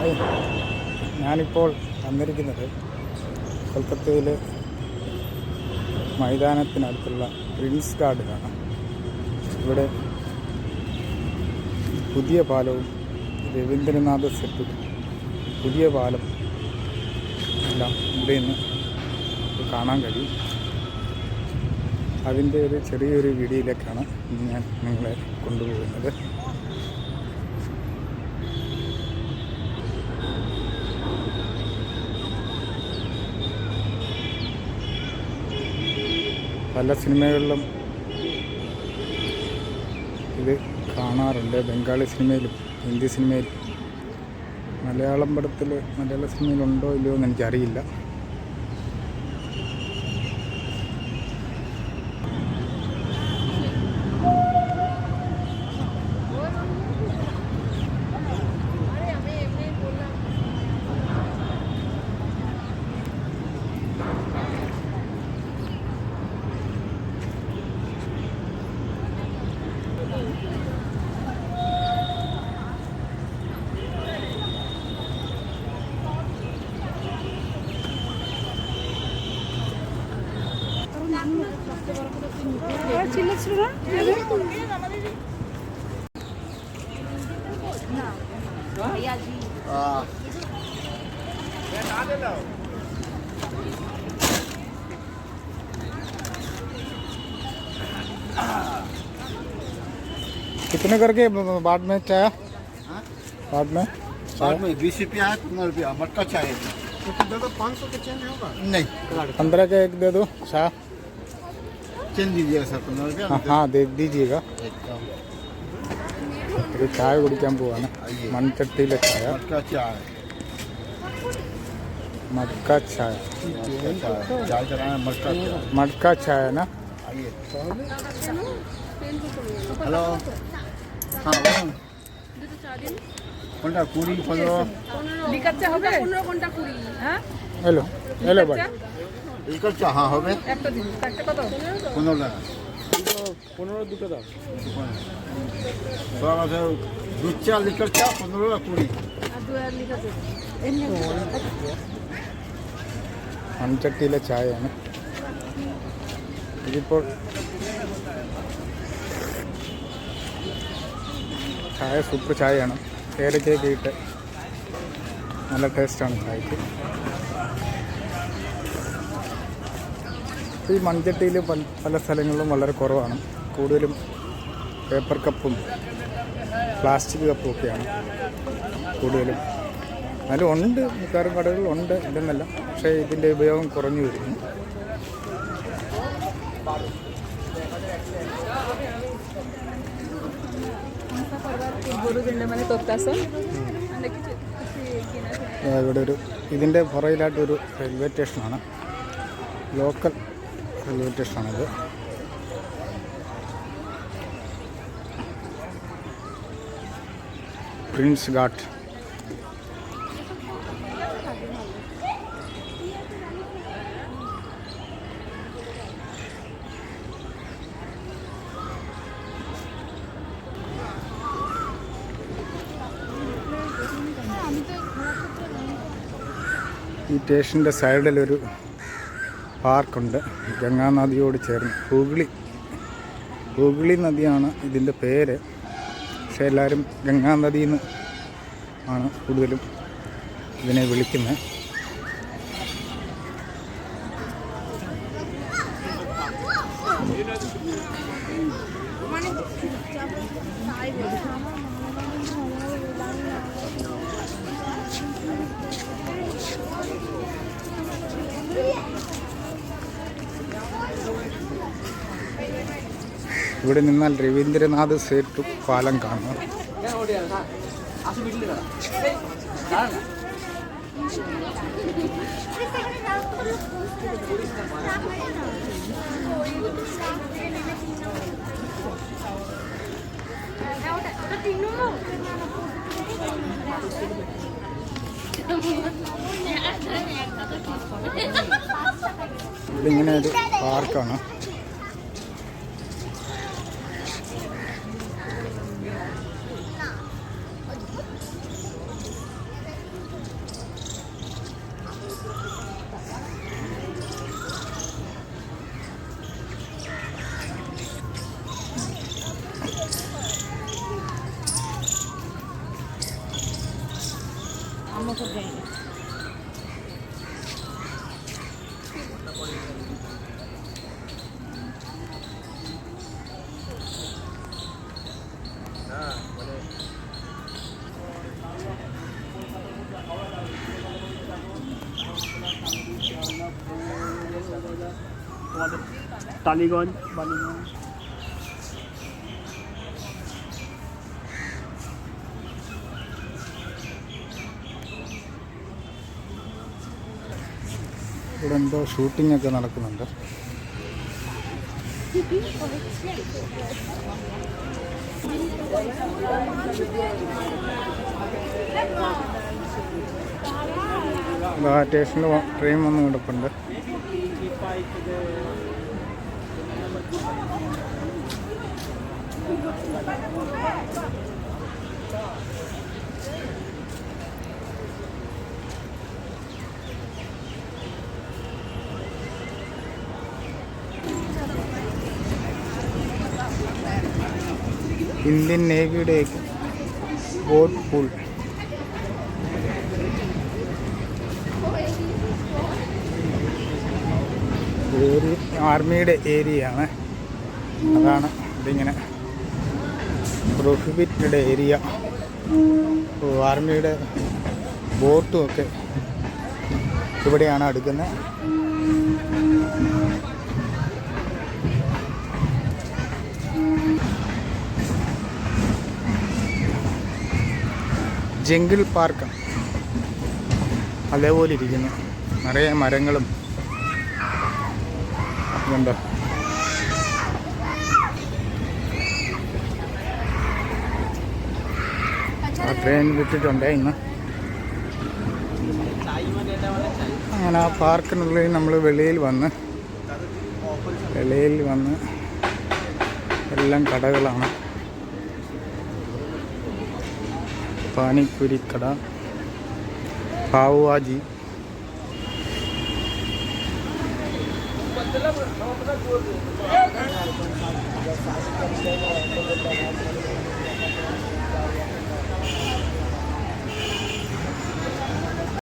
Hi. ഞാനിപ്പോൾ വന്നിരിക്കുന്നത് കൊൽക്കത്തയിലെ മൈതാനത്തിനടുത്തുള്ള പ്രിൻസ് ഗാർഡിലാണ് ഇവിടെ പുതിയ പാലവും രവീന്ദ്രനാഥ് സെറ്റും പുതിയ പാലം എല്ലാം ഇവിടെ നിന്ന് കാണാൻ കഴിയും. അതിന്റെ ഒരു ചെറിയൊരു വീഡിയോയിലേക്കാണ് ഞാൻ നിങ്ങളെ കൊണ്ടുപോകുന്നത്. പല സിനിമകളിലും ഇത് കാണാറുണ്ട്. ബംഗാളി സിനിമയിലും ഹിന്ദി സിനിമയിലും. മലയാളം പടത്തിൽ മലയാള സിനിമയിലുണ്ടോ ഇല്ലയോ എന്ന് എനിക്കറിയില്ല. कितने करके बाद में चाय? बाद में? साथ में बीस रुपया है पंद्रह रुपया मटका चाय दादा पाँच सौ का चेंज होगा नहीं पंद्रह का एक दे दो चाय। चेंज दीजिएगा सर पंद्रह रुपया हाँ, हाँ दे दीजिएगा। चाय गुड़ क्या हुआ ना मन चट्टी मटका चाय। मटका चाय। मटका चाय। है ना? हेलो। हाँ এই করছো হ্যাঁ হবে একটা দিন একটা কত পনেরো টাকা পনেরো দুটো দাও সব আছে দুধ চা লিকার চা পনেরো আর কুড়ি আর দু আর লিকাচ্ছে മൺചട്ടിയിലെ ചായയാണ് ഇതിപ്പോൾ ചായ സൂപ്പർ ചായയാണ് ഏലക്കയൊക്കെ ഇട്ട് നല്ല ടേസ്റ്റാണ് ചായക്ക് ഈ മൺചട്ടിയിൽ പല സ്ഥലങ്ങളിലും വളരെ കുറവാണ്. കൂടുതലും പേപ്പർ കപ്പും പ്ലാസ്റ്റിക് കപ്പും ഒക്കെയാണ് കൂടുതലും. എന്നാലും ഉണ്ട് മിക്കവാറും കടകളുണ്ട് ഇതെന്നല്ല പക്ഷേ ഇതിന്റെ ഉപയോഗം കുറഞ്ഞു വരുന്നു. ഇവിടെ ഒരു ഇതിന്റെ പുറയിലായിട്ടൊരു റെയിൽവേ സ്റ്റേഷനാണ് ലോക്കൽ റെയിൽവേ പ്രിൻസ് ഘാട്ട് ഈ സ്റ്റേഷന്റെ സൈഡിലൊരു പാർക്കുണ്ട്. ഗംഗാ നദിയോട് ചേർന്ന് ഹൂഗ്ലി. ഹൂഗ്ലി നദിയാണ് ഇതിന്റെ പേര്. പക്ഷേ എല്ലാവരും ഗംഗാ നദിയിൽ നിന്ന് ആണ് കൂടുതലും ഇതിനെ വിളിക്കുന്നത്. ഇവിടെ നിന്നാൽ രവീന്ദ്രനാഥ് സേട്ടു പാലം കാണാം. ഇവിടെ ഇങ്ങനെ ഒരു പാർക്കാണ്. টালিগঞ্জ বালিগঞ্জ ഇവിടെ എന്തോ ഷൂട്ടിംഗ് ഒക്കെ നടക്കുന്നുണ്ട് ഇതാ സ്റ്റേഷനിൽ ട്രെയിൻ വന്ന് കിടപ്പുണ്ട്. ഇന്ത്യൻ നേവിയുടെ ബോട്ട് പൂൾ. ഏരിയ ആർമിയുടെ ഏരിയയാണ്. അതാണ് ഇതിങ്ങനെ പ്രൊഹിബിറ്റഡ് ഏരിയ. ആർമിയുടെ ബോട്ടും ഒക്കെ ഇവിടെയാണ് അടുക്കുന്നത്. Jungle park. അതേപോലെ ഇരിക്കുന്നു നിറയെ മരങ്ങളും ഇതുണ്ടോ ആ ട്രെയിൻ വിട്ടിട്ടുണ്ട് ഇന്ന്. അങ്ങനെ ആ പാർക്കിനുള്ളിൽ നമ്മൾ വെളിയിൽ വന്ന് വെളിയിൽ വന്ന് എല്ലാം കടകളാണ്. പാനിപ്പുരിക്കട പാവുവാജി இதெல்லாம்